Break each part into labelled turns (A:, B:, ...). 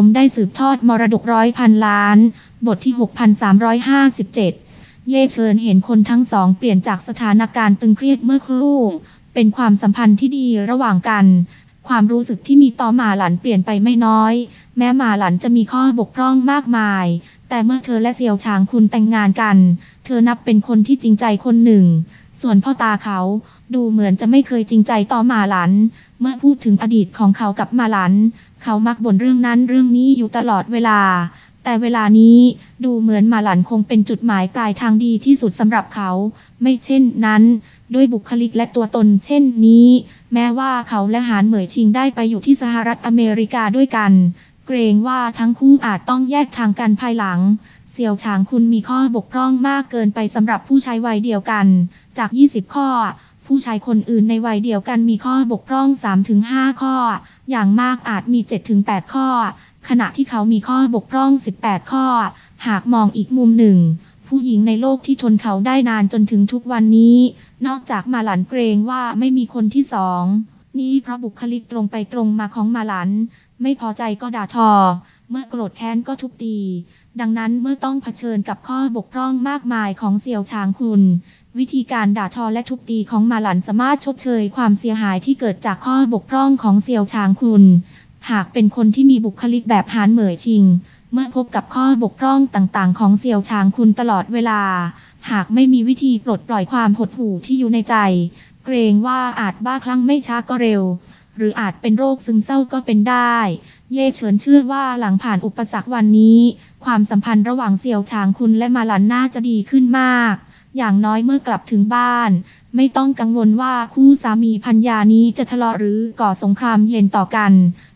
A: ผมได้สืบทอดมรดกร้อยพันล้าน บทที่ 6357 เย่เชิญเห็นคนทั้งสองเปลี่ยนจากสถานการณ์ตึงเครียดเมื่อครู่ เป็นความสัมพันธ์ที่ดีระหว่างกัน ความรู้สึกที่มีต่อหมาหลันเปลี่ยนไปไม่น้อย แม้หมาหลันจะมีข้อบกพร่องมากมาย แต่เมื่อเธอและเซียวฉางคุณแต่งงานกัน เธอนับเป็นคนที่จริงใจคนหนึ่ง ส่วนพ่อตาเขาดูเหมือนจะไม่เคยจริงใจต่อหมาหลัน เมื่อพูดถึงอดีตของเขากับหมาหลัน เขามักบ่นเรื่องนั้นเรื่องนี้อยู่ตลอดเวลา แต่เวลานี้ดูเหมือนมาหลันคงเป็นจุดหมายปลายทางดีที่สุดสำหรับเขา ไม่เช่นนั้น ด้วยบุคลิกและตัวตนเช่นนี้ แม้ว่าเขาและหานเหมยชิงได้ไปอยู่ที่สหรัฐอเมริกาด้วยกัน เกรงว่าทั้งคู่อาจต้องแยกทางกันภายหลัง เสี่ยวฉางคุณมีข้อบกพร่องมากเกินไปสำหรับผู้ชายวัยเดียวกัน จาก 20 ข้อ ผู้ชายคนอื่นในวัยเดียวกันมีข้อบกพร่อง 3-5 ข้อ อย่างมากอาจมี 7-8 ข้อ ขณะที่เขามีข้อบกพร่อง 18 ข้อ หากมองอีกมุมหนึ่ง ผู้หญิงในโลกที่ทนเขาได้นานจนถึงทุกวันนี้ นอกจากมาหลันเกรงว่าไม่มีคนที่สอง นี่เพราะบุคลิกตรงไปตรงมาของมาหลัน ไม่พอใจก็ด่าทอ เมื่อโกรธแค้นก็ทุบตี ดังนั้นเมื่อต้องเผชิญกับข้อบกพร่องมากมายของเสี่ยวชางคุณ วิธีการด่าทอและทุบตีของมาหลันสามารถชดเชยความเสียหายที่เกิดจากข้อบกพร่องของเสี่ยวชางคุณ หากเป็นคนที่มีบุคลิกแบบหานเหมยชิง เมื่อพบกับข้อบกพร่องต่างๆ ของเสี่ยวชางคุณตลอดเวลา หากไม่มีวิธีปลดปล่อยความหดหู่ที่อยู่ในใจ เกรงว่าอาจบ้าคลั่งไม่ช้าก็เร็ว หรืออาจเป็นโรคซึมเศร้าก็เป็นได้ เย่เฉินเชื่อว่าหลังผ่านอุปสรรควันนี้ ความสัมพันธ์ระหว่างเสี่ยวชางคุณและมาลันน่าจะดีขึ้นมาก อย่างน้อยเมื่อกลับถึงบ้าน ไม่ต้องกังวลว่าคู่สามีพัญญานี้จะทะเลาะหรือก่อสงครามเย็นต่อกัน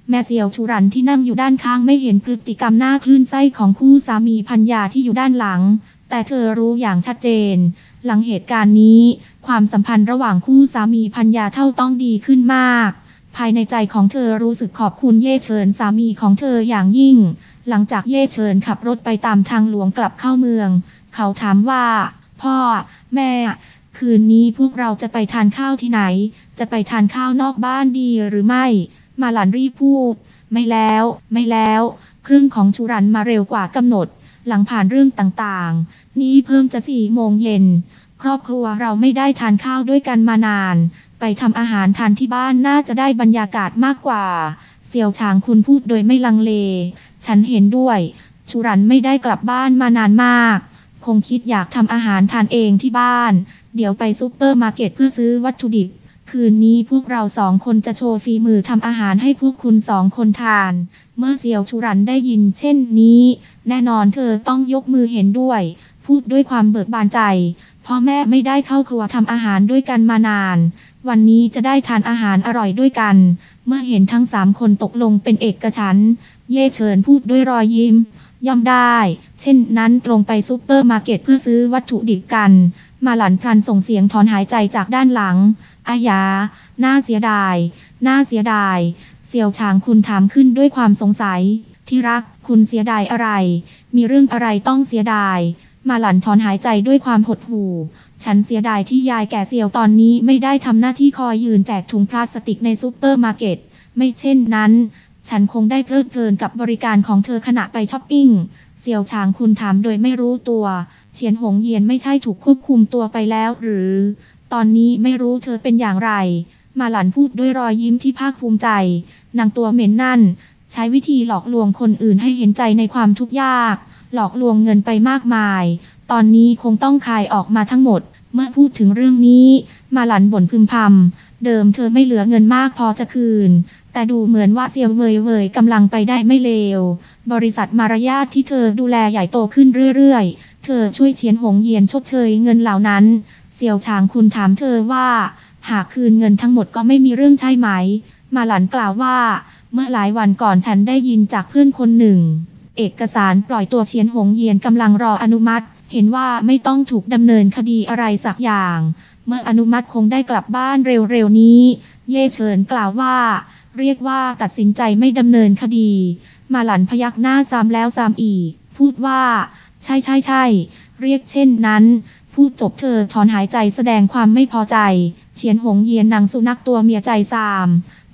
A: แม่เซียวชูรันที่นั่งอยู่ด้านข้างไม่เห็นพฤติกรรมหน้าคลื่นไส้ของคู่สามีพัญญาที่อยู่ด้านหลัง แต่เธอรู้อย่างชัดเจน หลังเหตุการณ์นี้ ความสัมพันธ์ระหว่างคู่สามีพัญญาเท่าต้องดีขึ้นมากภายในใจของเธอรู้สึกขอบคุณเย่เฉินสามีของเธออย่างยิ่ง หลังจากเย่เฉินขับรถไปตามทางหลวงกลับเข้าเมือง เขาถามว่า พ่อ แม่ คืนนี้พวกเราจะไปทานข้าวที่ไหน จะไปทานข้าวนอกบ้านดีหรือไม่ มาหลันรีบพูด ไม่แล้ว ไม่แล้วเครื่องของชูรันมาเร็วกว่ากำหนด หลังผ่านเรื่องต่างๆ นี่เพิ่มจะสี่โมงเย็น ครอบครัวเราไม่ได้ทานข้าวด้วยกันมานาน ไปทำอาหารทานที่บ้านน่าจะได้บรรยากาศมากกว่า เสี่ยวฉางคุณพูดโดยไม่ลังเล ฉันเห็นด้วยชูรันไม่ได้กลับบ้านมานานมาก คงคิดอยากทำอาหารทานเองที่บ้าน เดี๋ยวไปซูเปอร์มาร์เก็ตเพื่อซื้อวัตถุดิบ คืนนี้พวกเราสองคนจะโชว์ฝีมือทำอาหารให้พวกคุณสองคนทาน เมื่อเซียวชูรันได้ยินเช่นนี้ แน่นอนเธอต้องยกมือเห็นด้วย พูดด้วยความเบิกบานใจพ่อแม่ไม่ได้เข้าครัวทำอาหารด้วยกันมานาน วันนี้จะได้ทานอาหารอร่อยด้วยกัน เมื่อเห็นทั้งสามคนตกลงเป็นเอกฉัน เย่เฉินพูดด้วยรอยยิ้ม ย่อมได้ เช่นนั้นตรงไปซูเปอร์มาร์เก็ตเพื่อซื้อวัตถุดิบกัน มาหลันพลันส่งเสียงถอนหายใจจากด้านหลัง อายา น่าเสียดาย น่าเสียดาย เสี่ยวฉางคุณถามขึ้นด้วยความสงสัย ที่รัก คุณเสียดายอะไร มีเรื่องอะไรต้องเสียดาย มาหลันถอนหายใจด้วยความหดหู่ ฉันเสียดายที่ยายแก่เสี่ยวตอนนี้ไม่ได้ทำหน้าที่คอยยืนแจกถุงพลาสติกในซูเปอร์มาร์เก็ต ไม่เช่นนั้น ฉันคงได้เพลิดเพลินกับบริการของเธอขณะไปช้อปปิ้ง เสี่ยวฉางคุณถามโดยไม่รู้ตัว เฉียนหงเยียนไม่ใช่ถูกควบคุมตัวไปแล้วหรือ ตอนนี้ไม่รู้เธอเป็นอย่างไร มาหลันพูดด้วยรอยยิ้มที่ภาคภูมิใจ นางตัวเหม็นนั่น ใช้วิธีหลอกลวงคนอื่นให้เห็นใจในความทุกข์ยาก หลอกลวงเงินไปมากมาย ตอนนี้คงต้องคายออกมาทั้งหมด เมื่อพูดถึงเรื่องนี้ มาหลันบ่นพึมพำ เดิมเธอไม่เหลือเงินมากพอจะคืน แต่ดูเหมือนว่าเซียวเวยเวยกำลังไปได้ไม่เลว บริษัทมารยาทที่เธอดูแลใหญ่โตขึ้นเรื่อยๆ เธอช่วยเฉียนหงเยียนชดเชยเงินเหล่านั้น เซียวฉางคุณถามเธอว่า หากคืนเงินทั้งหมดก็ไม่มีเรื่องใช่ไหม มาหลันกล่าวว่า เมื่อหลายวันก่อนฉันได้ยินจากเพื่อนคนหนึ่ง เอกสารปล่อยตัวเฉียนหงเยียนกำลังรออนุมัติ เห็นว่าไม่ต้องถูกดำเนินคดีอะไรสักอย่าง เมื่ออนุมัติคงได้กลับบ้านเร็วๆนี้ เย่เฉินกล่าวว่า เรียกว่าตัดสินใจไม่ดำเนินคดี มาหลันพยักหน้าซ้ำแล้วซ้ำอีก พูดว่า ใช่ใช่ใช่เรียกเช่นนั้นพูดจบเธอถอนหายใจแสดงความไม่พอใจ เฉียนหงเยียนนางสุนัขตัวเมียใจสาม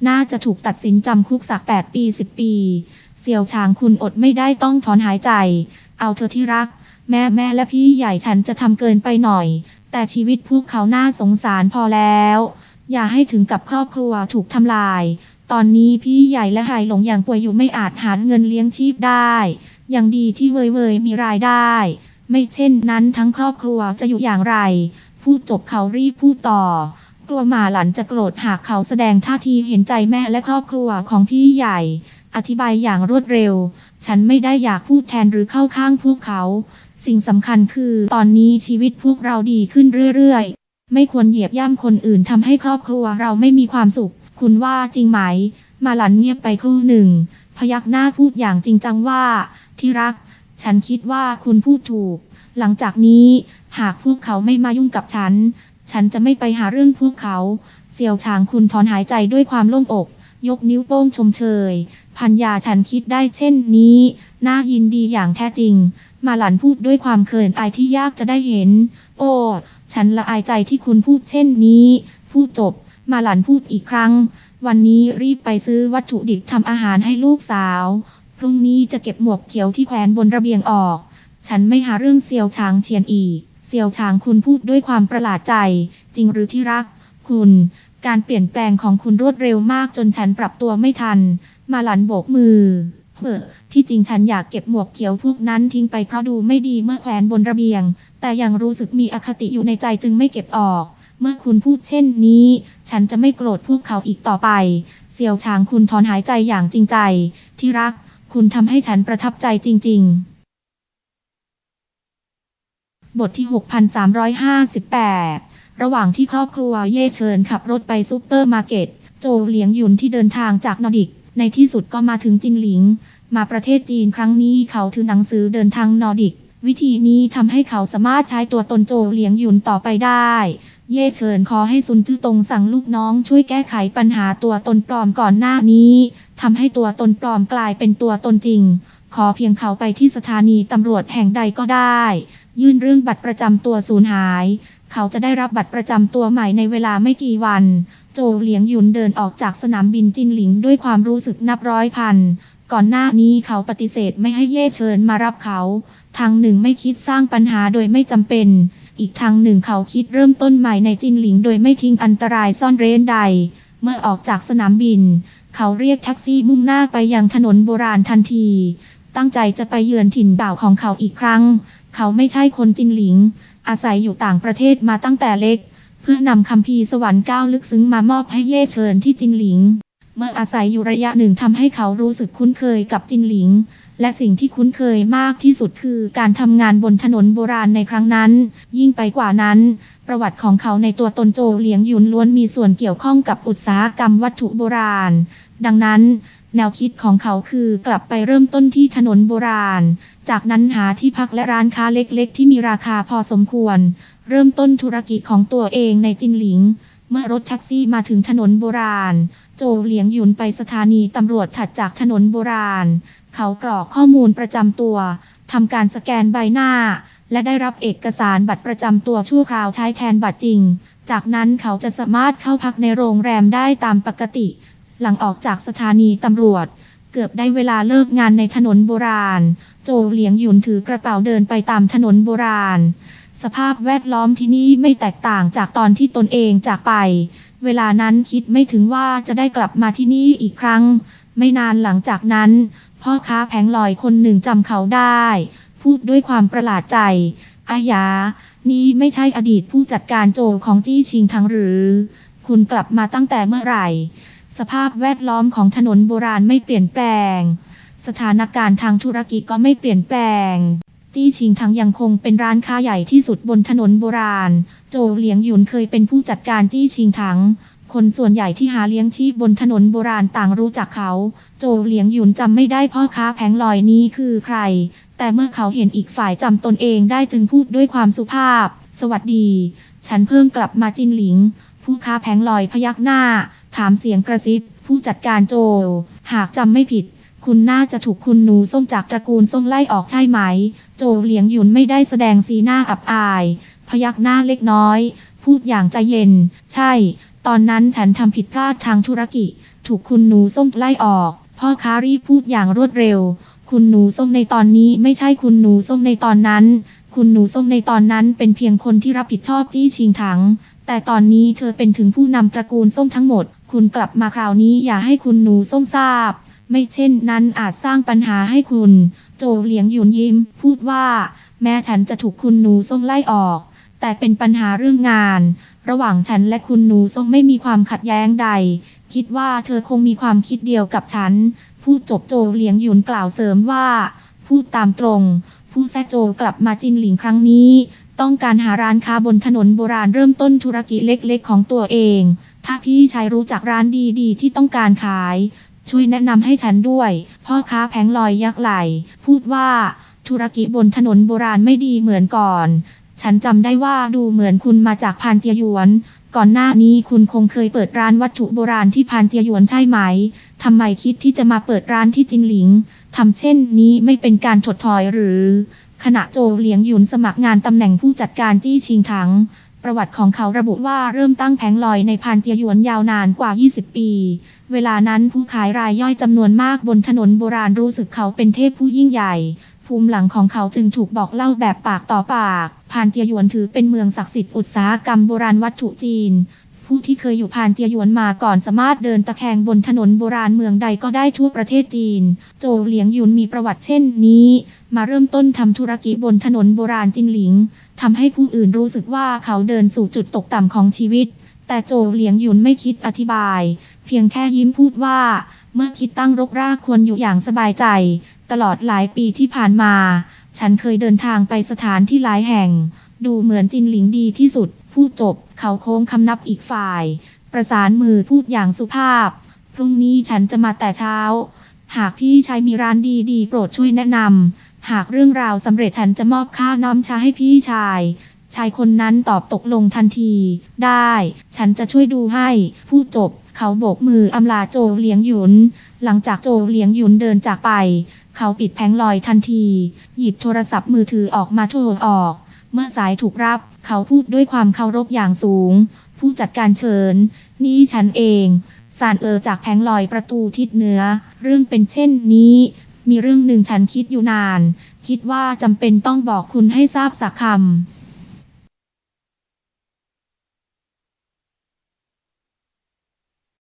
A: น่าจะถูกตัดสินจำคุกสัก 8 ปี 10 ปี เสี่ยวชางคุณอดไม่ได้ต้องถอนหายใจ เอาเธอที่รัก แม่แม่และพี่ใหญ่ฉันจะทำเกินไปหน่อย แต่ชีวิตพวกเขาน่าสงสารพอแล้ว อย่าให้ถึงกับครอบครัวถูกทำลาย ตอนนี้พี่ใหญ่และหายหลงอย่างป่วยอยู่ไม่อาจหาเงินเลี้ยงชีพได้อย่างดีที่เว่ยเวยมีรายได้ ไม่เช่นนั้นทั้งครอบครัวจะอยู่อย่างไร พูดจบเขารีบพูดต่อ กลัวหมาหลันจะโกรธหากเขาแสดงท่าทีเห็นใจแม่และครอบครัวของพี่ใหญ่ อธิบายอย่างรวดเร็ว ฉันไม่ได้อยากพูดแทนหรือเข้าข้างพวกเขา สิ่งสำคัญคือตอนนี้ชีวิตพวกเราดีขึ้นเรื่อยๆ ไม่ควรเหยียบย่ำคนอื่นทำให้ครอบครัวเราไม่มีความสุข คุณว่าจริงไหม มาหลันเงียบไปครู่หนึ่ง พยักหน้าพูดอย่างจริงจังว่า ที่รัก ฉันคิดว่าคุณพูดถูก หลังจากนี้ หากพวกเขาไม่มายุ่งกับฉัน ฉันจะไม่ไปหาเรื่องพวกเขา เสี่ยวฉางคุณถอนหายใจด้วยความโล่งอก ยกนิ้วโป้งชมเชย พัญญาฉันคิดได้เช่นนี้ น่ายินดีอย่างแท้จริง มาหลันพูดด้วยความเขินอายที่ยากจะได้เห็น โอ้ ฉันละอายใจที่คุณพูดเช่นนี้ พูดจบ มาหลันพูดอีกครั้ง วันนี้รีบไปซื้อวัตถุดิบทำอาหารให้ลูกสาว พรุ่งนี้จะเก็บหมวกเขียวที่แขวนบนระเบียงออก ฉันไม่หาเรื่องเซียวชางเชียนอีก เซียวชางคุณพูดด้วยความประหลาดใจ จริงหรือที่รัก คุณ การเปลี่ยนแปลงของคุณรวดเร็วมากจนฉันปรับตัวไม่ทัน มาหลันโบกมือเฮ้อที่จริงฉันอยากเก็บหมวกเขียวพวกนั้นทิ้งไปเพราะดูไม่ดีเมื่อแขวนบนระเบียง แต่ยังรู้สึกมีอคติอยู่ในใจจึงไม่เก็บออก เมื่อคุณพูดเช่นนี้ ฉันจะไม่โกรธพวกเขาอีกต่อไปเซียวชางคุณถอนหายใจอย่างจริงใจ ที่รัก คุณทำให้ฉันประทับใจจริง ๆ บทที่ 6358 ระหว่างที่ครอบครัวเย่เชิญขับรถไปซุปเปอร์มาร์เก็ต โจเหลียงหยุนที่เดินทางจากนอร์ดิก ในที่สุดก็มาถึงจินหลิง มาประเทศจีนครั้งนี้เขาถือหนังสือเดินทางนอร์ดิก วิธีนี้ทำให้เขาสามารถใช้ตัวตนโจเหลียงหยุนต่อไปได้ เย่เฉินขอให้ซุนจื้อตงสั่งลูกน้องช่วยแก้ไขปัญหาตัวตนปลอมก่อนหน้านี้ทำให้ตัวตนปลอมกลายเป็นตัวตนจริง ขอเพียงเขาไปที่สถานีตำรวจแห่งใดก็ได้ ยื่นเรื่องบัตรประจำตัวสูญหาย เขาจะได้รับบัตรประจำตัวใหม่ในเวลาไม่กี่วัน โจเหลียงหยุนเดินออกจากสนามบินจินหลิงด้วยความรู้สึกนับร้อยพัน ก่อนหน้านี้เขาปฏิเสธไม่ให้เย่เชิญมารับเขา ทางหนึ่งไม่คิดสร้างปัญหาโดยไม่จำเป็น อีกทางหนึ่งเขาคิดเริ่มต้นใหม่ในจินหลิงโดยไม่ทิ้งอันตรายซ่อนเร้นใด เมื่อออกจากสนามบิน เขาเรียกแท็กซี่มุ่งหน้าไปยังถนนโบราณทันที ตั้งใจจะไปเยือนถิ่นเก่าของเขาอีกครั้ง เขาไม่ใช่คนจินหลิง อาศัยอยู่ต่างประเทศมาตั้งแต่เล็ก เพื่อนำคำพีสวรรค์ก้าวลึกซึ้งมามอบให้เย่เชิญที่จินหลิง เมื่ออาศัยอยู่ระยะหนึ่งทำให้เขารู้สึกคุ้นเคยกับจินหลิง และสิ่งที่คุ้นเคยมากที่สุดคือการทำงานบนถนนโบราณในครั้งนั้น ยิ่งไปกว่านั้น ประวัติของเขาในตัวตนโจเหลียงหยุนล้วนมีส่วนเกี่ยวข้องกับอุตสาหกรรมวัตถุโบราณ ดังนั้น แนวคิดของเขาคือกลับไปเริ่มต้นที่ถนนโบราณ จากนั้นหาที่พักและร้านค้าเล็กๆ ที่มีราคาพอสมควร เริ่มต้นธุรกิจของตัวเองในจินหลิง เมื่อรถแท็กซี่มาถึงถนนโบราณ โจเหลียงหยุนไปสถานีตำรวจถัดจากถนนโบราณ เขากรอกข้อมูลประจำตัวทำการสแกนใบหน้า และได้รับเอกสารบัตรประจำตัวชั่วคราวใช้แทนบัตรจริง จากนั้นเขาจะสามารถเข้าพักในโรงแรมได้ตามปกติ หลังออกจากสถานีตำรวจ กือบได้เวลาเลิกงานในถนนโบราณ โจเหลียงหยุนถือกระเป๋าเดินไปตามถนนโบราณ สภาพแวดล้อมที่นี่ไม่แตกต่างจากตอนที่ตนเองจากไป เวลานั้นคิดไม่ถึงว่าจะได้กลับมาที่นี่อีกครั้ง ไม่นานหลังจากนั้น พ่อค้าแผงลอยคนหนึ่งจำเขาได้ พูดด้วยความประหลาดใจอายานี่ไม่ใช่อดีตผู้จัดการโจของจี้ชิงทังหรือ คุณกลับมาตั้งแต่เมื่อไหร่ สภาพแวดล้อมของถนนโบราณไม่เปลี่ยนแปลง สถานการณ์ทางธุรกิจก็ไม่เปลี่ยนแปลง จี้ชิงทังยังคงเป็นร้านค้าใหญ่ที่สุดบนถนนโบราณ โจเหลียงหยุนเคยเป็นผู้จัดการจี้ชิงทังคนส่วนใหญ่ที่หาเลี้ยงชีพบนถนนโบราณต่างรู้จักเขา โจเหลียงหยุนจำไม่ได้พ่อค้าแผงลอยนี้คือใคร แต่เมื่อเขาเห็นอีกฝ่ายจำตนเองได้จึงพูดด้วยความสุภาพ สวัสดี ฉันเพิ่งกลับมาจินหลิง ผู้ค้าแผงลอยพยักหน้า ถามเสียงกระซิบ ผู้จัดการโจ หากจำไม่ผิด คุณน่าจะถูกคุณหนูส้มจากตระกูลส้มไล่ออกใช่ไหม โจเหลียงหยุนไม่ได้แสดงสีหน้าอับอาย พยักหน้าเล็กน้อย พูดอย่างใจเย็น ใช่ ตอนนั้นฉันทำผิดพลาดทางธุรกิจ ถูกคุณหนูส้มไล่ออก พ่อค้ารีบพูดอย่างรวดเร็ว คุณหนูส้มในตอนนี้ไม่ใช่คุณหนูส้มในตอนนั้นคุณหนูส้มในตอนนั้นเป็นเพียงคนที่รับผิดชอบจี้ชิงถัง แต่ตอนนี้เธอเป็นถึงผู้นำตระกูลส้มทั้งหมด คุณกลับมาคราวนี้อย่าให้คุณหนูส้มทราบ ไม่เช่นนั้นอาจสร้างปัญหาให้คุณ โจเหลียงหยุนยิ้ม พูดว่า แม้ฉันจะถูกคุณหนูส้มไล่ออก แต่เป็นปัญหาเรื่องงาน ระหว่างฉันและคุณหนูส้มไม่มีความขัดแย้งใด คิดว่าเธอคงมีความคิดเดียวกับฉัน พูดจบโจเหลียงหยุนกล่าวเสริมว่า พูดตามตรง ผู้แซโจกลับมาจินหลิงครั้งนี้ ต้องการหาร้านค้าบนถนนโบราณเริ่มต้นธุรกิจเล็กๆ ของตัวเอง ถ้าพี่ชายรู้จักร้านดีๆ ที่ต้องการขาย ช่วยแนะนำให้ฉันด้วย พ่อค้าแผงลอยยักษ์ไหล พูดว่า ธุรกิจบนถนนโบราณไม่ดีเหมือนก่อน ฉันจำได้ว่าดูเหมือนคุณมาจากพานเจียหยวน ก่อนหน้านี้คุณคงเคยเปิดร้านวัตถุโบราณที่พานเจียหยวนใช่ไหมทำไมคิดที่จะมาเปิดร้านที่จินหลิงทำเช่นนี้ไม่เป็นการถดถอยหรือ ขณะโจเหลียงหยุนสมัครงานตำแหน่งผู้จัดการจี้ชิงถัง ประวัติของเขาระบุว่าเริ่มตั้งแผงลอยในพานเจียหยวนยาวนานกว่า 20 ปี เวลานั้นผู้ขายรายย่อยจำนวนมากบนถนนโบราณรู้สึกเขาเป็นเทพผู้ยิ่งใหญ่ ภูมิหลังของเขาจึงถูกบอกเล่าแบบปากต่อปากพานเจียหยวนถือเป็นเมืองศักดิ์สิทธิ์อุตสาหกรรมโบราณวัตถุจีน ผู้ที่เคยอยู่พานเจียหยวนมาก่อนสามารถเดินตะแคงบนถนนโบราณเมืองใดก็ได้ทั่วประเทศจีน โจเหลียงหยุนมีประวัติเช่นนี้ มาเริ่มต้นทำธุรกิจบนถนนโบราณจินหลิงทำให้ผู้อื่นรู้สึกว่าเขาเดินสู่จุดตกต่ำของชีวิต แต่โจเหลียงหยุนไม่คิดอธิบาย เพียงแค่ยิ้มพูดว่า เมื่อคิดตั้งรกรากควรอยู่อย่างสบายใจ ตลอดหลายปีที่ผ่านมา ฉันเคยเดินทางไปสถานที่หลายแห่ง ดูเหมือนจินหลิงดีที่สุด พูดจบ เขาโค้งคำนับอีกฝ่าย ประสานมือพูดอย่างสุภาพ พรุ่งนี้ฉันจะมาแต่เช้า หากพี่ชายมีร้านดีๆ โปรดช่วยแนะนำ หากเรื่องราวสำเร็จฉันจะมอบค่าน้ำชาให้พี่ชาย ชายคนนั้นตอบตกลงทันที ได้ ฉันจะช่วยดูให้ พูดจบ เขาโบกมืออำลาโจเหลียงหยุน หลังจากโจเหลียงหยุนเดินจากไป เขาปิดแผงลอยทันที หยิบโทรศัพท์มือถือออกมาโทรออก เมื่อสายถูกรับ เขาพูดด้วยความเคารพอย่างสูง ผู้จัดการเชิญ นี่ฉันเอง สานเออจากแผงลอยประตูทิศเหนือ เรื่องเป็นเช่นนี้ มีเรื่องหนึ่งฉันคิดอยู่นาน คิดว่าจำเป็นต้องบอกคุณให้ทราบสักคำ